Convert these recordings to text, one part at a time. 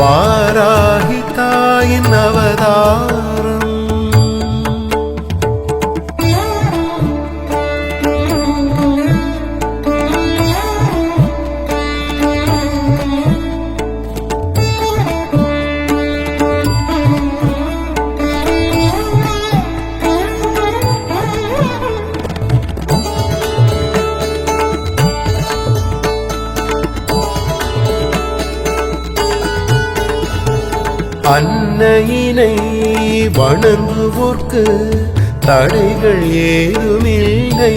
வாராகி தாயின் அவதாரம். அன்னையினை வணங்குவோர்க்கு தடைகள் ஏதுமில்லை.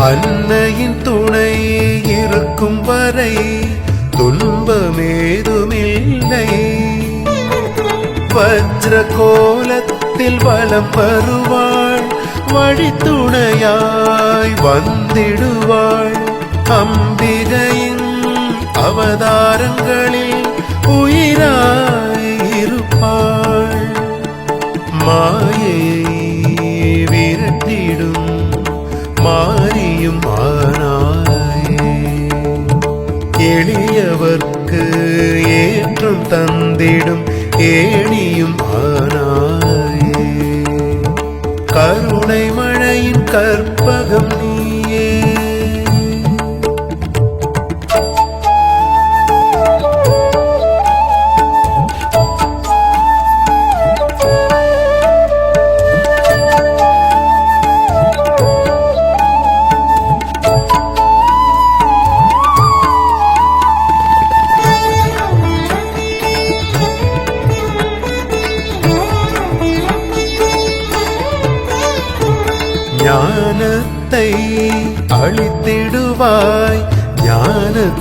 அன்னையின் துணை இருக்கும் வரை துன்பமேதுமில்லை. வஜ்ர கோலத்தில் வளம் வருவாள் வழித்துணையாய் வந்திடுவாள். அம்பிகையின் அவதாரங்களில் உயிராய் இருப்பாள். மாயையை விரட்டிடும் மாறியும் ஆனாயே. எளியவர்க்கு ஏற்றம் தந்திடும் ஏணியும் ஆனாயே. கருணை மழையின் கற்பகம்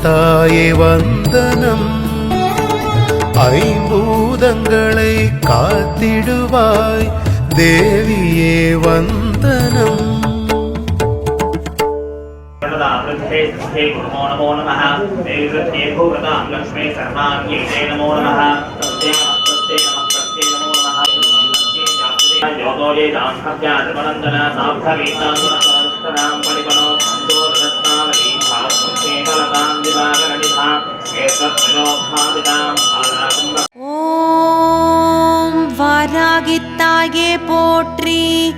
தாயே வந்தனம் ஐம்பூதங்களை காத்திடுவாய் தேவியே வந்தனம் वृद्धे स्थे नमो नमो नमः देवृद्धे भूव्रतां लक्ष्मी सर्वाङ्गीते नमो नमः तस्यै नमस्तस्यै नमस्तस्यै नमो नमः तस्यै जातवे योगो ये जाह्नव्याजमनन्दन साब्धवीताङ्गुणपरस्तरां परिपनो ஓம் வராகித்தாயே போற்றி.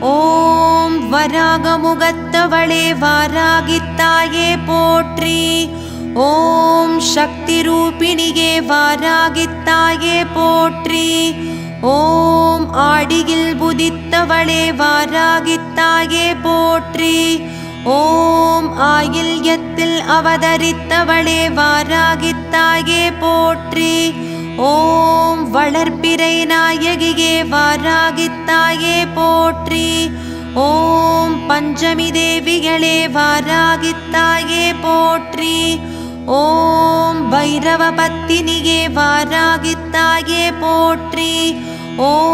ஓம் வராகமுகத்தவளே வராகித்தாயே போற்றி. ஓம் சக்தி ரூபிணியே வராகித்தாயே போற்றி. ஓம் ஆடியில் புதித்தவளே வராகித்தாயே போற்றி. ஓம் ஆயில்யத்தில் அவதரித்தவளே வாராகித்தாயே போற்றி. ஓம் வளர்ப்பிறை நாயகியே வாராகித்தாயே போற்றி. ஓம் பஞ்சமி தேவிகளே வாராகித்தாயே போற்றி. ஓம் பைரவ பத்தினியே வாராகித்தாயே போற்றி. ஓம்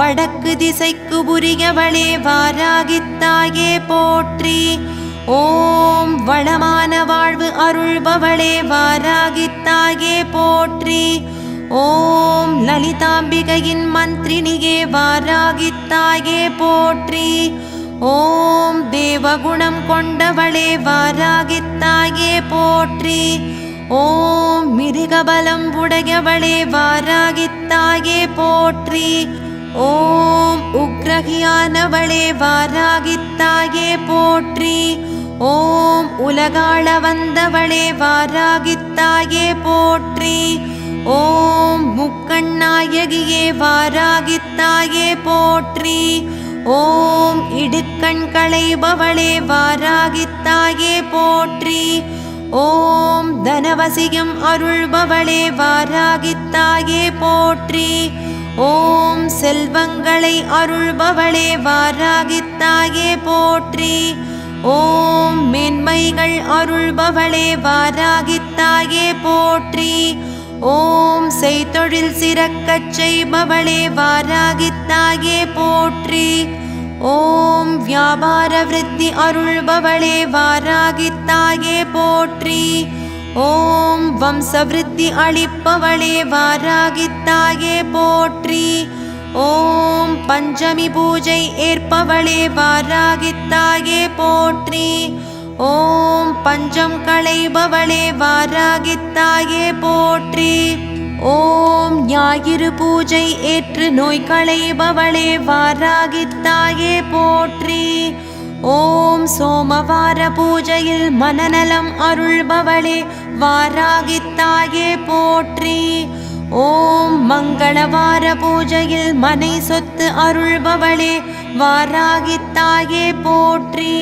வடக்கு திசைக்கு புரியவளே வாராகித்தாயே போற்றி. ஓம் வளமான வாழ்வு அருள்பவளே வாராகித்தாயே போற்றி. ஓம் லலிதாம்பிகையின் மந்திரினியே வாராகித்தாயே போற்றி. ஓம் தேவகுணம் கொண்டவளே வாராகித்தாயே போற்றி. ஓம் மிருகபலம் உடையவளே வாராகித்தாயே போற்றி. ஓம் உக்ரகியானவளே வாராகித்தாயே போற்றி. ஓம் உலகாள வந்தவளே வாராகித்தாயே போற்றி. ஓம் முக்கண்ணாயகியே வாராகித்தாயே போற்றி. ஓம் இடுக்கண் களைபவளே வாராகித்தாயே போற்றி. ஓம் தனவசியம் அருள்பவளே வாராகித்தாயே போற்றி. ஓம் செல்வங்களை அருள்பவளே வாராகித்தாயே போற்றி. ஓம் மென்மைகள் அருள்பவளே வாராகித்தாயே போற்றி. ஓம் செய்தொழில் சிறக்கச் செய்பவளே வாராகித்தாயே போற்றி. ஓம் வியாபார விருத்தி அருள்பவளே வாராகித்தாயே போற்றி. ஓம் வம்சவிருத்தி அளிப்பவளே வாராகித்தாயே போற்றி. ஓம் பஞ்சமி பூஜை ஏற்பவளே வாராகித்தாயே போற்றி. ஓம் பஞ்சம் களைபவளே வாராகித்தாயே போற்றி. ஓம் ஞாயிறு பூஜை ஏற்று நோய் களைபவளே வாராகித்தாயே போற்றி. ஓம் சோமவார பூஜையில் மனநலம் அருள்பவளே வாராகித்தாயே போற்றி. ஓம் மங்களவார பூஜையில் மனை சொத்து அருள்பவளே வாராகித்தாயே போற்றி.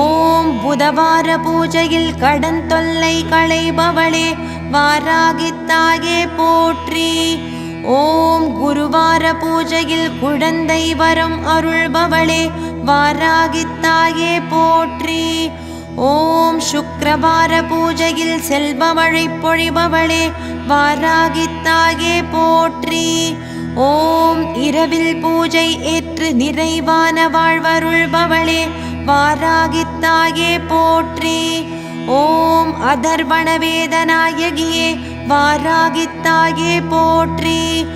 ஓம் புதவார பூஜையில் கடன் தொல்லை களைபவளே வாராகித்தாயே போற்றி. ஓம் குருவார பூஜையில் குழந்தை வரம் அருள்பவளே வாராகித்தாயே போற்றி. ஓம் சுக்கரவார பூஜையில் செல்பவழை பொழிபவளே வாராகித்தாயே போற்றி. ஓம் இரவில் பூஜை ஏற்று நிறைவான வாழ்வருள்பவளே வாராகித்தாயே போற்றி. ஓம் அதர்வண வேதநாயகியே வாராகித்தாயே போற்றி.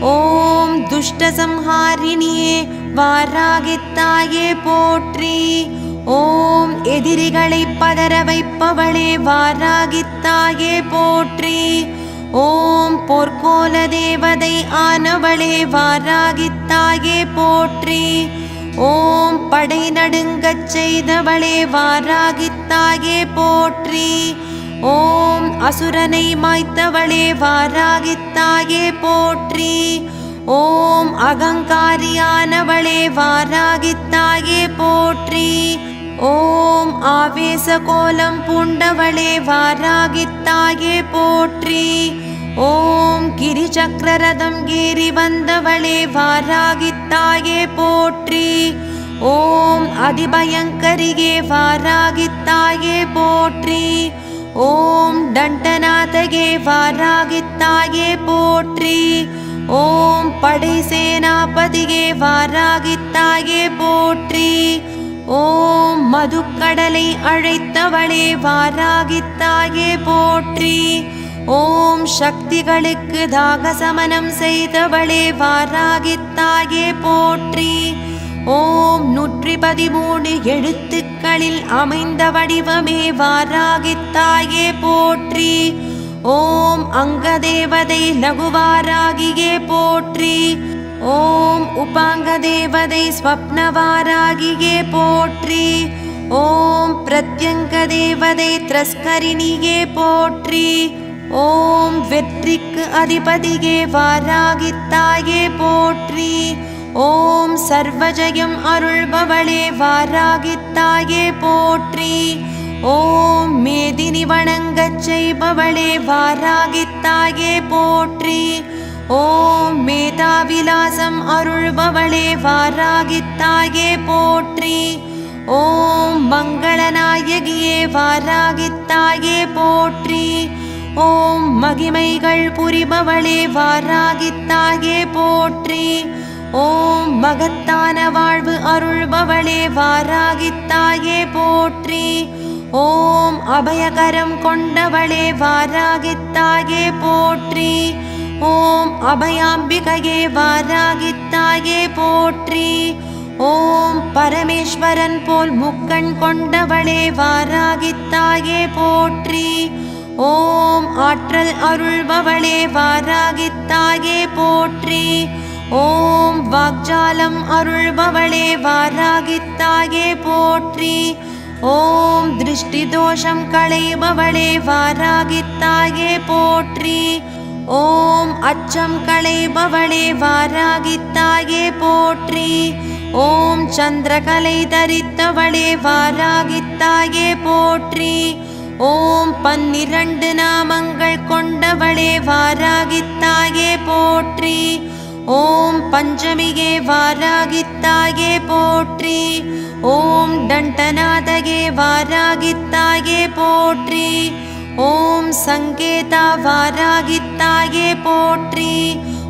ஓம் துஷ்டசம்ஹாரிணியே வாராகித்தாயே போற்றி. ஓம் எதிரிகளை பதற வைப்பவளே வாராகித்தாயே போற்றி. ஓம் பொற்கோல தேவதை ஆனவளே வாராகித்தாயே போற்றி. ஓம் படை நடுங்கச் செய்தவளே வாராகித்தாயே போற்றி. ஓம் அசுரனை மாய்த்தவளே வாராகித்தாயே போற்றி. ஓம் அகங்காரியானவளே வாராகித்தாயே போற்றி. ஓம் ஆவேச கோலம் பூண்டவளே வாராகித்தாயே போற்றி. ஓம் கிரிசக்கரரதம் ஏறி வந்தவளே வாராகித்தாயே போற்றி. ஓம் அதிபயங்கரியே வாராகித்தாயே போற்றி. ஓம் தண்டநாதகே வாராகித்தாயே போற்றி. ஓம் படை சேனாபதியே வாராகித்தாயே போற்றி. ஓம் மதுக்கடலை அழைத்தவளே வாராகித்தாயே போற்றி. ஓம் சக்திகளுக்கு தாகசமனம் செய்தவளே வாராகித்தாயே போற்றி. ஓம் நூற்றி பதிமூணு எழுத்துக்களில் அமைந்த வடிவமே வாராகித்தாயே போற்றி. ஓம் அங்கதேவதை லகுவாராகியே போற்றி. ஓம் உபாங்கதேவதை ஸ்வப்னவாராகியே போற்றி. ஓம் பிரத்யங்க தேவதை திரஸ்கரிணியே போற்றி. ஓம் வெற்றிக்கு அதிபதியே வாராகித்தாயே போற்றி. ஓம் சர்வஜயம் அருள்பவளே வாராகித்தாயே போற்றி. ஓம் மேதினி வணங்கச் செய்பவளே வாராகித்தாயே போற்றி. ஓம் மேதாவிலாசம் அருள்பவளே வாராகித்தாயே போற்றி. ஓம் மங்களநாயகியே வாராகித்தாயே போற்றி. ஓம் மகிமைகள் புரிபவளே வாராகித்தாயே போற்றி. ஓம் மகத்தான வாழ்வு அருள்பவளே வாராகித்தாயே போற்றி. ஓம் அபயகரம் கொண்டவளே வாராகித்தாயே போற்றி. ஓம் அபயாம்பிகையே வாராகித்தாயே போற்றி. ஓம் பரமேஸ்வரன் போல் முக்கண் கொண்டவளே வாராகித்தாயே போற்றி. ஓம் ஆற்றல் அருள்பவளே வாராகித்தாயே போற்றி. ஓம் வாக்ஜாலம் அருள்பவளே வாராகித்தாயே போற்றி. ஓம் திருஷ்டி தோஷம் களைபவளே வாராகித்தாயே போற்றி. ஓம் அச்சம் களைபவளே வாராகித்தாயே போற்றி. ஓம் சந்திரகலை தரித்தவளே வாராகித்தாயே போற்றி. ஓம் பன்னிரண்டு நாமங்கள் கொண்டவளே வாராகித்தாயே போற்றி. ஓம் பஞ்சமியே வாராகித்தாயே போற்றி. ஓம் தண்டநாதகே வாராகித்தாயே போற்றி. ஓம் சங்கேதா வாராகித் வாராகித்தாயே போற்றி.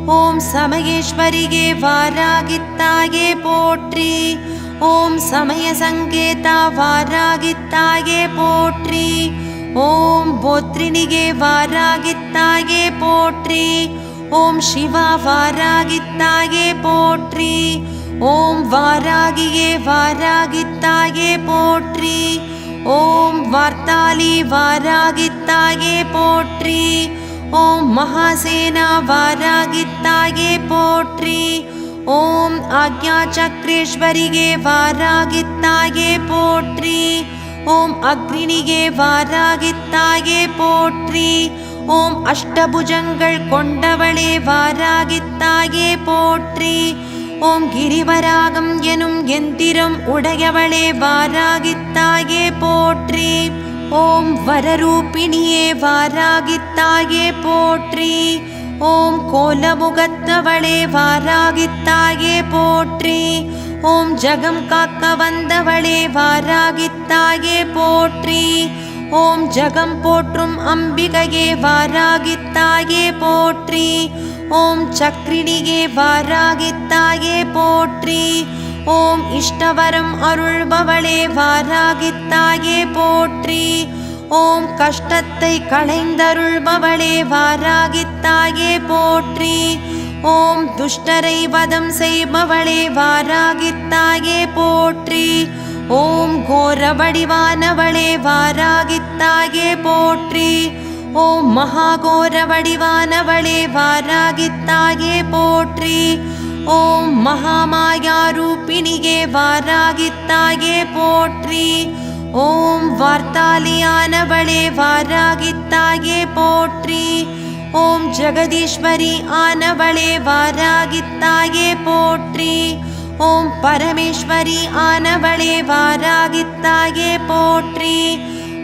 ஓம் சமயேஸ்வரியே வாராகித்தாயே போற்றி. ஓம் சமய சங்கேதா வாராகித்தாயே போற்றி. ஓம் போத்ரினிகே வாராகித்தாயே போற்றி. ஓம் சிவா வாராகித்தாயே போற்றி. ஓம் வாராகியே வாராகித்தாயே போற்றி. ஓம் வார்த்தாலி வாராகித்தாயே போற்றி. மகாசேனா வாராகித்தாயே போற்றி. ஓம் ஆக்ஞா சக்ரேஸ்வரிகே வாராகித்தாயே போற்றி. ஓம் அக்னினிகே வாராகித்தாயே போற்றி. ஓம் அஷ்டபுஜங்கள் கொண்டவளே வாராகித்தாயே போற்றி. ஓம் கிரிவராகம் எனும் எந்திரம் உடையவளே வாராகித்தாயே போற்றி. ஓம் வரரூபிணியே வாராகித்தாயே போற்றி. ஓம் கோலமுகத்தவளே வாராகித்தாயே போற்றி. ஓம் ஜகம் காக்க வந்தவளே வாராகித்தாயே போற்றி. ஓம் ஜகம் போற்றும் அம்பிகையே வாராகித்தாயே போற்றி. ஓம் சக்ரிணியே வாராகித்தாயே போற்றி. ஓம் இஷ்டவரம் அருள்பவளே வாராகித்தாயே போற்றி. ஓம் கஷ்டத்தை களைந்தருள்பவளே வாராகித்தாயே போற்றி. ஓம் துஷ்டரை வதம் செய்பவளே வாராகித்தாயே போற்றி. ஓம் கோர வடிவானவளே வாராகித்தாயே போற்றி. ஓம் மகாகோர வடிவானவளே வாராகித்தாயே போற்றி. ஓம் மகாமாயா ரூபிணியே வாராகித்தாயே போற்றி. ஓம் வார்த்தாலியானவளே வாராகித்தாயே போற்றி. ஓம் ஜெகதீஸ்வரி ஆனவளே வாராகித்தாயே போற்றி. ஓம் பரமேஸ்வரி ஆனவளே வாராகித்தாயே போற்றி.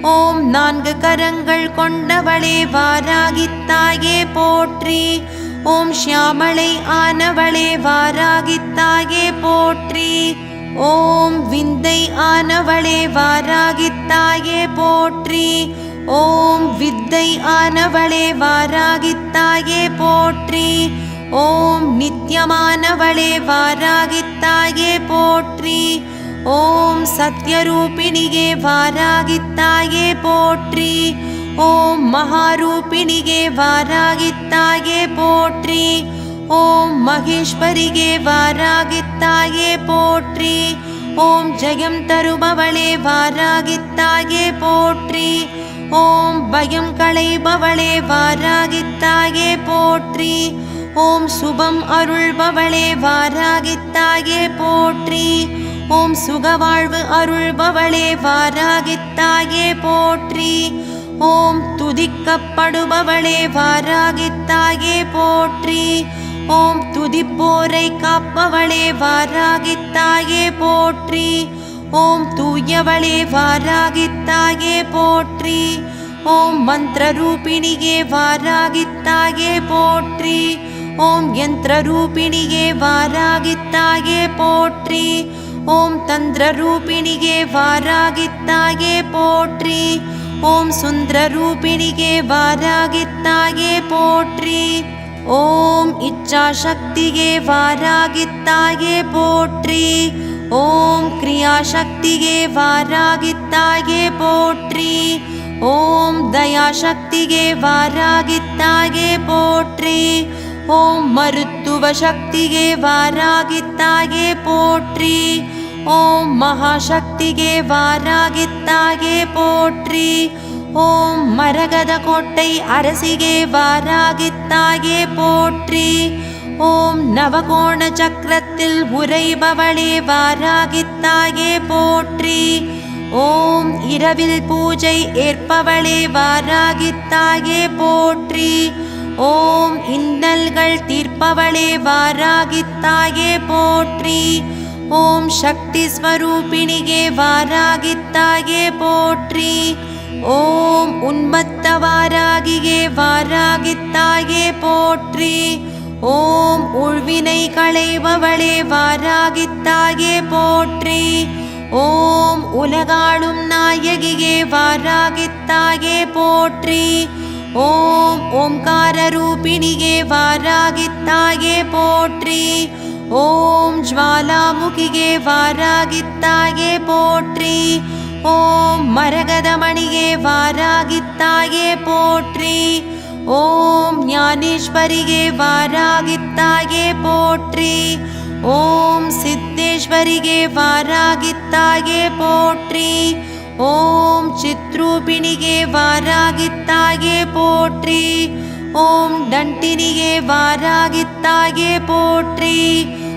ஓம் நான்கு கரங்கள் கொண்டவளே வாராகித்தாயே போற்றி. ஓம் ஷியாமளை ஆனவளே வாராகித்தாயே போற்றி. ஓம் விந்தை ஆனவளே வாராகித்தாயே போற்றி. ஓம் வித்தை ஆனவளே வாராகித்தாயே போற்றி. ஓம் நித்தியமானவளே வாராகித்தாயே போற்றி. ஓம் சத்யரூபிணியே வாராகித்தாயே போற்றி. ஓம் மகாரூபிணியே வாராகித்தாயே போற்றி. ஓம் மகேஸ்வரியே வாராகித்தாயே போற்றி. ஓம் ஜெயம் தருபவளே வாராகித்தாயே போற்றி. ஓம் பயம் களைபவளே வாராகித்தாயே போற்றி. ஓம் சுபம் அருள்பவளே வாராகித்தாயே போற்றி. ஓம் சுகவாழ்வு அருள்பவளே வாராகித்தாயே போற்றி. ஓம் துதிக்கப்படுபவளே வாராகித்தாயே போற்றி. ஓம் துதிப்போரை காப்பவளே வாராகித்தாயே போற்றி. ஓம் தூயவளே வாராகித்தாயே போற்றி. ஓம் மந்திரரூபிணியே வாராகித்தாயே போற்றி. ஓம் யந்திரரூபிணியே வாராகித்தாயே போற்றி. ஓம் தந்திரரூபிணியே வாராகித்தாயே போற்றி. ஓம் சுந்தரரூபிணியே வாராகித்தாயே போற்றி. ஓம் இச்சாசக்தியே வாராகித்தாயே போற்றி. ஓம் கிரியாசக்தியே வாராகித்தாயே போற்றி. ஓம் தயாசக்தியே வாராகித்தாயே போற்றி. ஓம் மருத்துவ சக்தியே வாராகித்தாயே போற்றி. ஓம் மகாசக்திகே வாராகித்தாகே போற்றி. ஓம் மரகத கோட்டை அரசிகே வாராகித்தாகே போற்றி. ஓம் நவகோண சக்கரத்தில் உரைபவளே வாராகித்தாயே போற்றி. ஓம் இரவில் பூஜை ஏற்பவளே வாராகித்தாயே போற்றி. ஓம் இன்னல்கள் தீர்ப்பவளே வாராகித்தாயே போற்றி. ஓம் சக்தி ஸ்வரூபிணிகே வாராகித்தாயே போற்றி. ஓம் உன்மத்த வாராகியே வாராகித்தாயே போற்றி. ஓம் உழ்வினை களைபவளே வாராகித்தாயே போற்றி. ஓம் உலகாளும் நாயகியே வாராகித்தாயே போற்றி. ஓம் ஓம்கார ரூபிணியே வாராகித்தாயே போற்றி. ஓம் ஜுவாலாமுகியே வாராகித்தாயே போற்றி. ஓம் மரகதமணியே வாராகித்தாயே போற்றி. ஓம் ஞானேஸ்வரியே வாராகித்தாயே போற்றி. ஓம் சித்தேஸ்வரியே வாராகித்தாயே போற்றி. ஓம் சித்ரூபிணியே வாராகித்தாயே போற்றி. ஓம் தண்டினியே வாராகித்தாயே போற்றி.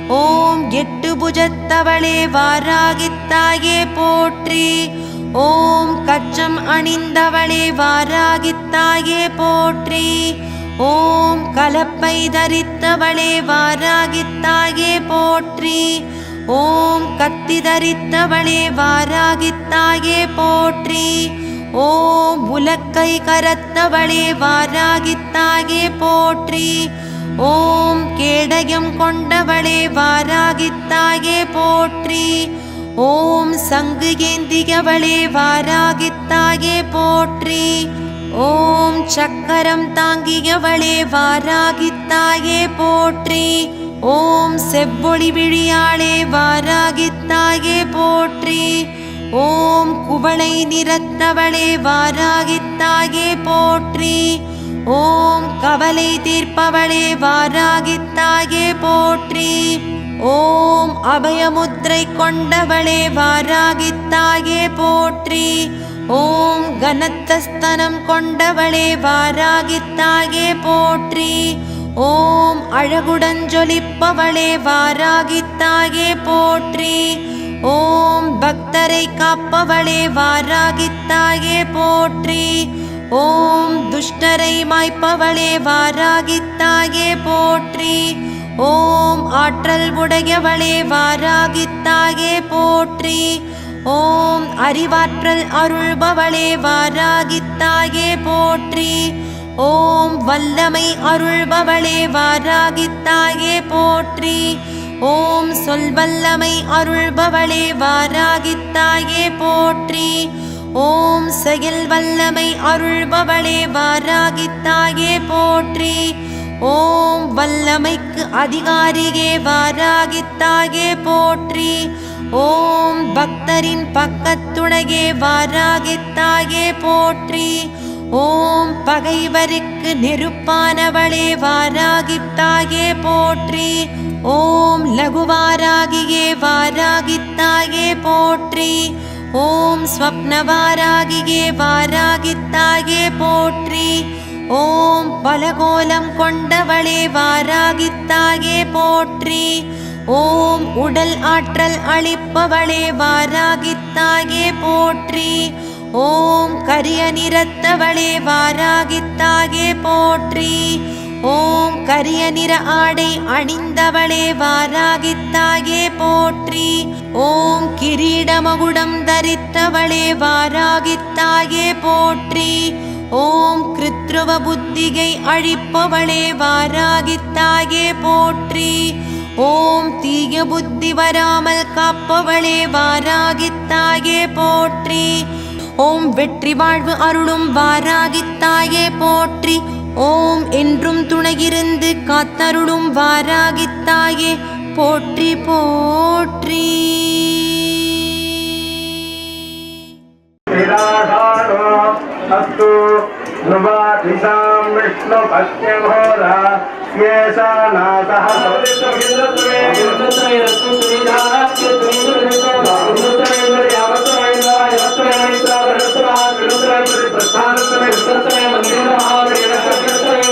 ஓம் எட்டு புஜத்தவளே வாராகித்தாயே போற்றி. ஓம் கச்சம் அணிந்தவளே வாராகித்தாயே போற்றி. ஓம் கலப்பை தரித்தவளே வாராகித்தாயே போற்றி. ஓம் கத்தி தரித்தவளே வாராகித்தாயே போற்றி. ஓம் உலக்கை கரத்தவளே வாராகித்தாயே போற்றி. ஓம் கேடயம் கொண்டவளே வாராகித்தாயே போற்றி. ஓம் சங்கு ஏந்தியவளே வாராகித்தாயே போற்றி. ஓம் சக்கரம் தாங்கியவளே வாராகித்தாயே போற்றி. ஓம் செவ்வொளி விழியாளே வாராகித்தாயே போற்றி. ஓம் குவளை நிறத்தவளே வாராகித்தாயே போற்றி. ஓம் கவலை தீர்ப்பவளே வாராகித்தாயே போற்றி. ஓம் அபயமுத்திரை கொண்டவளே வாராகித்தாயே போற்றி. ஓம் கனத்தஸ்தனம் கொண்டவளே வாராகித்தாயே போற்றி. ஓம் அழகுடன் ஜொலிப்பவளே வாராகித்தாயே போற்றி. ஓம் பக்தரை காப்பவளே வாராகித்தாயே போற்றி. ஓம் துஷ்டரை மாய்ப்பவளே வாராகித்தாயே போற்றி. ஓம் ஆற்றல் உடையவளே வாராகித்தாயே போற்றி. ஓம் அறிவாற்றல் அருள்பவளே வாராகித்தாயே போற்றி. ஓம் வல்லமை அருள்பவளே வாராகித்தாயே போற்றி. ஓம் சொல்வல்லமை அருள்பவளே வாராகித்தாயே போற்றி. ஓம் செயல் வல்லமை அருள்பவளே வாராகித்தாயே போற்றி. ஓம் வல்லமைக்கு அதிகாரியே வாராகித்தாயே போற்றி. ஓம் பக்தரின் பக்கத்துணையே வாராகித்தாயே போற்றி. ஓம் பகைவருக்கு நெருப்பானவளே வாராகித்தாயே போற்றி. ஓம் லகுவாராகியே வாராகித்தாயே போற்றி. ஓம் ஸ்வப்னவாராகியே வாராகித்தாயே போற்றி. ஓம் பலகோலம் கொண்டவளே வாராகித்தாயே போற்றி. ஓம் உடல் ஆற்றல் அளிப்பவளே வாராகித்தாயே போற்றி. ஓம் கரிய நிறத்தவளே வாராகித்தாயே போற்றி. ஓம் கரிய நிற ஆடை அணிந்தவளே வாராகித்தாயே போற்றி. ஓம் கிரீடமகுடம் தரித்தவளே வாராகித்தாயே போற்றி. ஓம் கிருத்ருவ புத்திகை அழிப்பவளே வாராகித்தாயே போற்றி. ஓம் தீய புத்தி வராமல் காப்பவளே வாராகித்தாயே போற்றி. ஓம் வெற்றி வாழ்வு அருளும் வாராகித்தாயே போற்றி. ஓம் என்றும் துணையிருந்து காத்தருளும் வாராகித்தாயே போற்றி போற்றி. பிரஸ்தானத்தமே விஸ்வத்தமே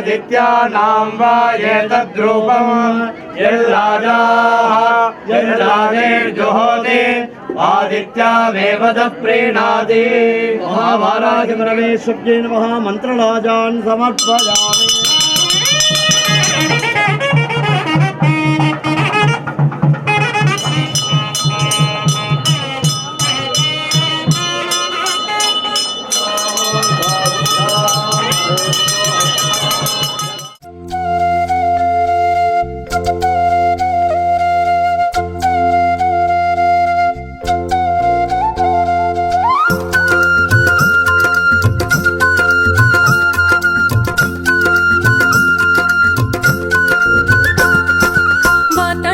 आदित्यानां वा एतद्रूपम् यल्लाजाः यल्लाजेर्जुहोति आदित्यामेव च प्रीणाति महाभाराज नमः मन्त्रराजान् समर्पयामि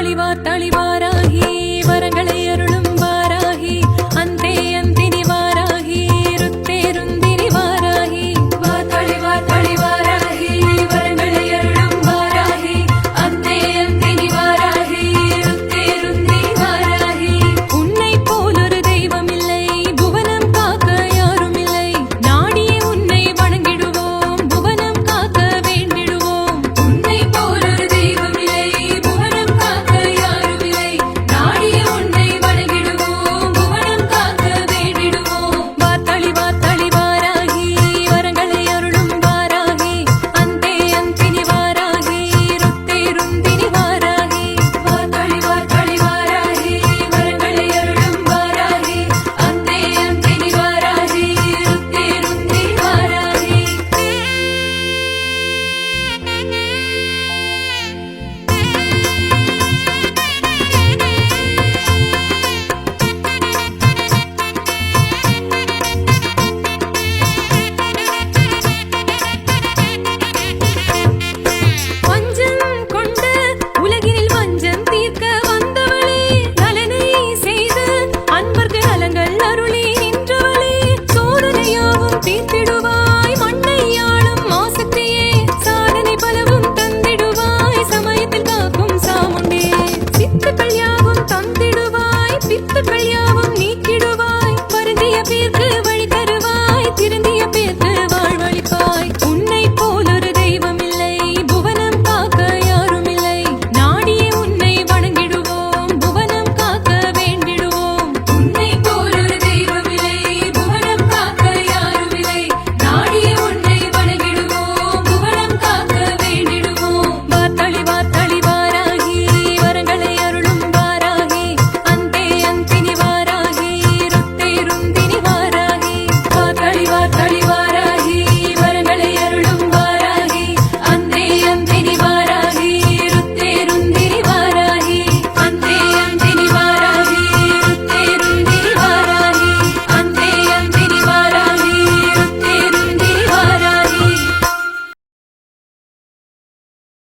வழிபாட்ட